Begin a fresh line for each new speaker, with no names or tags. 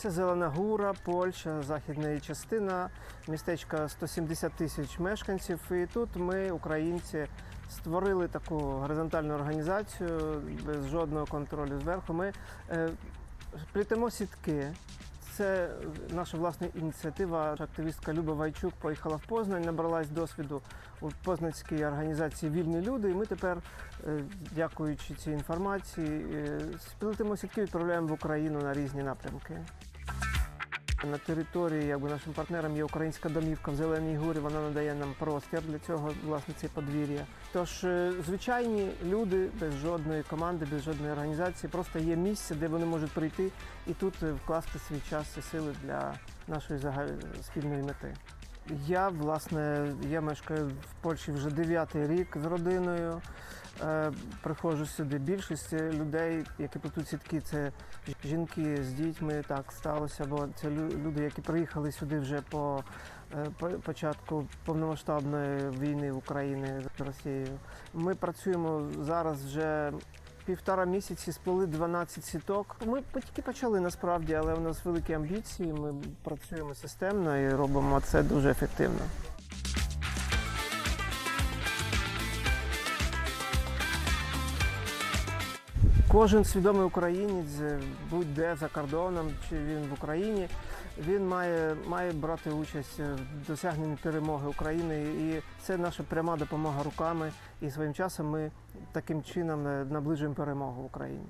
Це Зелена Гура, Польща, західна її частина, містечка 170 тисяч мешканців. І тут ми, українці, створили таку горизонтальну організацію без жодного контролю зверху. Ми е, плетемо сітки. Це наша власна ініціатива. Активістка Люба Вайчук поїхала в Познань, набралась досвіду у Познанській організації Вільні люди. І ми тепер, е, дякуючи цій інформації, спілитимо сітки, відправляємо в Україну на різні напрямки. На території якби нашим партнером є українська домівка в Зеленій Гурі. Вона надає нам простір для цього, власне, це подвір'я. Тож е, звичайні люди без жодної команди, без жодної організації, просто є місце, де вони можуть прийти і тут е, вкласти свій час і сили для нашої спільної мети. Я власне я мешкаю в Польщі вже дев'ятий рік з родиною. Е, приходжу сюди. Більшість людей, які плетуть сітки, це жінки з дітьми. Так сталося, бо це люди, які приїхали сюди вже е, по- початку повномасштабної війни в Україні з Росією. Ми працюємо зараз вже. Півтора місяці сплели 12 сіток. Ми тільки почали насправді, але у нас великі амбіції. Ми працюємо системно і робимо це дуже ефективно. Кожен свідомий українець, е, будь-де за кордоном, чи він в Україні, він має, має брати участь в досягненні перемоги України. І це наша пряма допомога руками. І своїм часом ми таким чином е, наближуємо перемогу в Україні.